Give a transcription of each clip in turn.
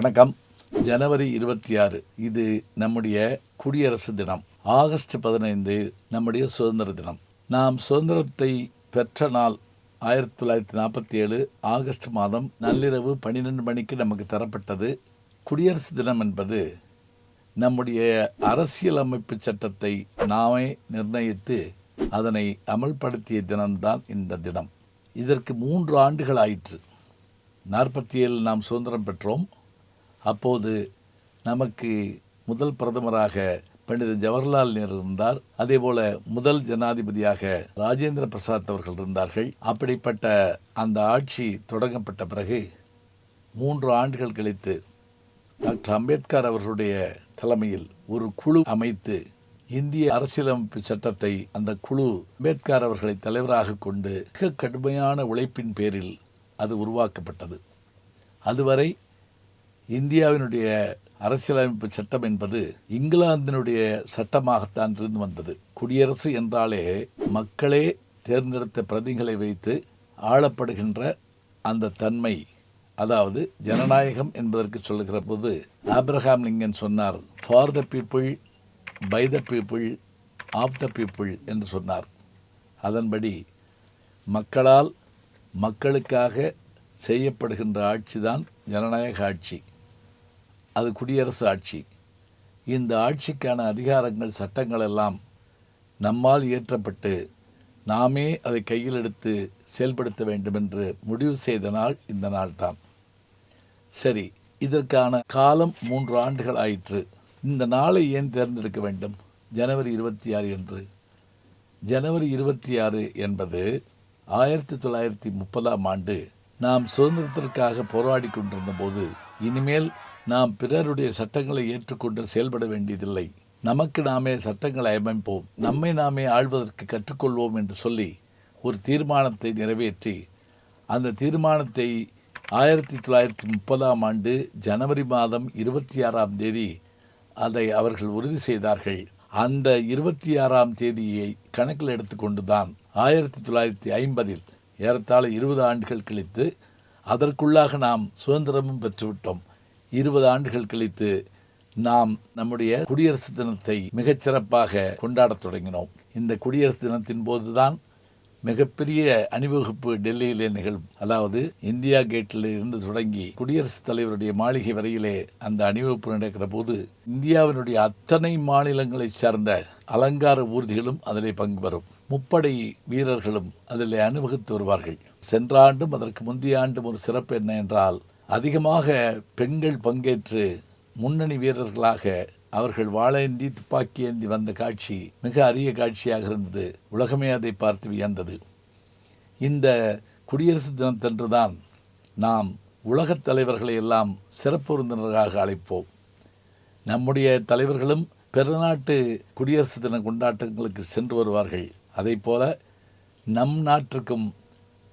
வணக்கம். ஜனவரி இருபத்தி ஆறு இது நம்முடைய குடியரசு தினம். ஆகஸ்ட் பதினைந்து நம்முடைய சுதந்திர தினம். நாம் சுதந்திரத்தை பெற்ற நாள் ஆயிரத்தி தொள்ளாயிரத்தி நாற்பத்தி ஏழு ஆகஸ்ட் மாதம் நள்ளிரவு பன்னிரெண்டு மணிக்கு நமக்கு தரப்பட்டது. குடியரசு தினம் என்பது நம்முடைய அரசியலமைப்பு சட்டத்தை நாமே நிர்ணயித்து அதனை அமல்படுத்திய தினம்தான் இந்த தினம். இதற்கு மூன்று ஆண்டுகள் ஆயிற்று. நாற்பத்தி ஏழு நாம் சுதந்திரம் பெற்றோம். அப்போது நமக்கு முதல் பிரதமராக பண்டித ஜவஹர்லால் நேரு இருந்தார். அதே போல முதல் ஜனாதிபதியாக ராஜேந்திர பிரசாத் அவர்கள் இருந்தார்கள். அப்படிப்பட்ட அந்த ஆட்சி தொடங்கப்பட்ட பிறகு மூன்று ஆண்டுகள் கழித்து டாக்டர் அம்பேத்கர் அவர்களுடைய தலைமையில் ஒரு குழு அமைத்து இந்திய அரசியலமைப்பு சட்டத்தை அந்த குழு அம்பேத்கர் அவர்களை தலைவராக கொண்டு மிக கடுமையான உழைப்பின் பேரில் அது உருவாக்கப்பட்டது. அதுவரை இந்தியாவினுடைய அரசியலமைப்பு சட்டம் என்பது இங்கிலாந்தினுடைய சட்டமாகத்தான் இருந்து வந்தது. குடியரசு என்றாலே மக்களே தேர்ந்தெடுத்த பிரதிகளை வைத்து ஆளப்படுகின்ற அந்த தன்மை. அதாவது ஜனநாயகம் என்பதற்கு சொல்லுகிற போது ஆப்ரஹாம் லிங்கன் சொன்னார் for the people by the people of the people என்று சொன்னார். அதன்படி மக்களால் மக்களுக்காக செய்யப்படுகின்ற ஆட்சி தான் ஜனநாயக ஆட்சி. அது குடியரசு ஆட்சி. இந்த ஆட்சிக்கான அதிகாரங்கள் சட்டங்கள் எல்லாம் நம்மால் இயற்றப்பட்டு நாமே அதை கையில் எடுத்து செயல்படுத்த வேண்டும் என்று முடிவு செய்த நாள் இந்த நாள் தான் சரி இதற்கான காலம் மூன்று ஆண்டுகள் ஆயிற்று. இந்த நாளை ஏன் தேர்ந்தெடுக்க வேண்டும்? ஜனவரி இருபத்தி ஆறு என்று. ஜனவரி இருபத்தி ஆறு என்பது ஆயிரத்தி தொள்ளாயிரத்தி முப்பதாம் ஆண்டு நாம் சுதந்திரத்திற்காக போராடி கொண்டிருந்த போது இனிமேல் நாம் பிறருடைய சட்டங்களை ஏற்றுக்கொண்டு செயல்பட வேண்டியதில்லை. நமக்கு நாமே சட்டங்களை அமைப்போம். நம்மை நாமே ஆள்வதற்கு கற்றுக்கொள்வோம் என்று சொல்லி ஒரு தீர்மானத்தை நிறைவேற்றி அந்த தீர்மானத்தை ஆயிரத்தி தொள்ளாயிரத்தி முப்பதாம் ஆண்டு ஜனவரி மாதம் இருபத்தி ஆறாம் தேதி அதை அவர்கள் உறுதி செய்தார்கள். அந்த இருபத்தி ஆறாம் தேதியை கணக்கில் எடுத்துக்கொண்டு தான் ஆயிரத்தி தொள்ளாயிரத்தி ஐம்பதில் ஏறத்தாழ இருபது ஆண்டுகள் கழித்து அதற்குள்ளாக நாம் சுதந்திரமும் பெற்றுவிட்டோம். இருபது ஆண்டுகள் கழித்து நாம் நம்முடைய குடியரசு தினத்தை மிகச்சிறப்பாக கொண்டாடத் தொடங்கினோம். இந்த குடியரசு தினத்தின் போதுதான் மிகப்பெரிய அணிவகுப்பு டெல்லியிலே நிகழும் அதாவது இந்தியா கேட்டில் இருந்து தொடங்கி குடியரசுத் தலைவருடைய மாளிகை வரையிலே அந்த அணிவகுப்பு நடக்கிற போது இந்தியாவினுடைய அத்தனை மாநிலங்களைச் சார்ந்த அலங்கார ஊர்திகளும் அதிலே பங்கு பெறும். முப்படை வீரர்களும் அதில் அணிவகுத்து வருவார்கள். சென்ற ஆண்டும் அதற்கு முந்தைய ஆண்டும் ஒரு சிறப்பு என்ன என்றால் அதிகமாக பெண்கள் பங்கேற்று முன்னணி வீரர்களாக அவர்கள் வாழேந்தி துப்பாக்கி ஏந்தி வந்த காட்சி மிக அரிய காட்சியாக இருந்தது. உலகமே அதை பார்த்து வியந்தது. இந்த குடியரசு தினத்தன்று தான் நாம் உலகத் தலைவர்களை எல்லாம் சிறப்பு விருந்தினராக அழைப்போம். நம்முடைய தலைவர்களும் பிறநாட்டு குடியரசு தின கொண்டாட்டங்களுக்கு சென்று வருவார்கள். அதை போல நம் நாட்டிற்கும்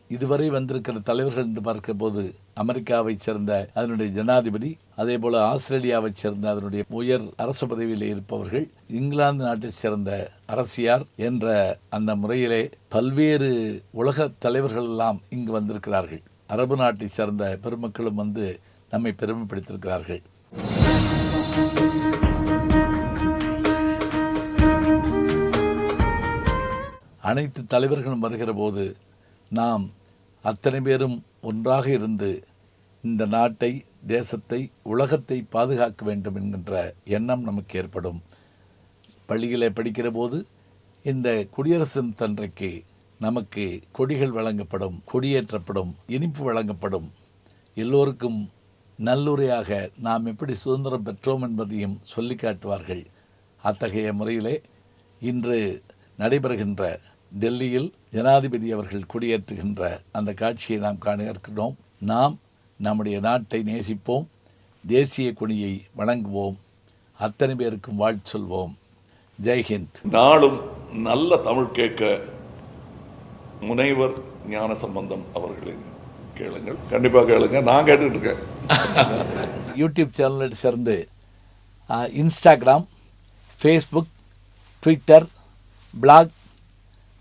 இதுவரை வந்திருக்கிற தலைவர்கள் என்று பார்க்கும்போது போது சேர்ந்த அதனுடைய ஜனாதிபதி அதே போல ஆஸ்திரேலியாவை சேர்ந்த அதனுடைய உயர் அரசு பதவியில் இருப்பவர்கள் இங்கிலாந்து நாட்டைச் சேர்ந்த அரசியார் என்ற அந்த முறையிலே பல்வேறு உலக தலைவர்கள் எல்லாம் இங்கு வந்திருக்கிறார்கள். அரபு நாட்டைச் சேர்ந்த பெருமக்களும் வந்து நம்மை பெருமைப்படுத்தியிருக்கிறார்கள். அனைத்து தலைவர்களும் வருகிற போது நாம் அத்தனை பேரும் ஒன்றாக இருந்து இந்த நாட்டை தேசத்தை உலகத்தை பாதுகாக்க வேண்டும் என்கின்ற எண்ணம் நமக்கு ஏற்படும். பள்ளிகளை படிக்கிற போது இந்த குடியரசு தன்றைக்கு நமக்கு கொடிகள் வழங்கப்படும் கொடியேற்றப்படும் இனிப்பு வழங்கப்படும். எல்லோருக்கும் நல்லுரையாக நாம் எப்படி சுதந்திரம் பெற்றோம் என்பதையும் சொல்லி காட்டுவார்கள். அத்தகைய முறையிலே இன்று நடைபெறுகின்ற டெல்லியில் ஜனாதிபதி அவர்கள் குடியேற்றுகின்ற அந்த காட்சியை நாம் காண இருக்கிறோம். நாம் நம்முடைய நாட்டை நேசிப்போம். தேசிய கொடியை வணங்குவோம். அத்தனை பேருக்கும் வாழ்த்து சொல்வோம். ஜெய்ஹிந்த் நாளும் நல்ல தமிழ் கேட்க முனைவர் ஞான சம்பந்தம் அவர்களின் கேளுங்கள். கண்டிப்பாக கேளுங்க. நான் கேட்டுட்டு இருக்கேன் யூடியூப் சேனலை சேர்ந்து Instagram Facebook Twitter blog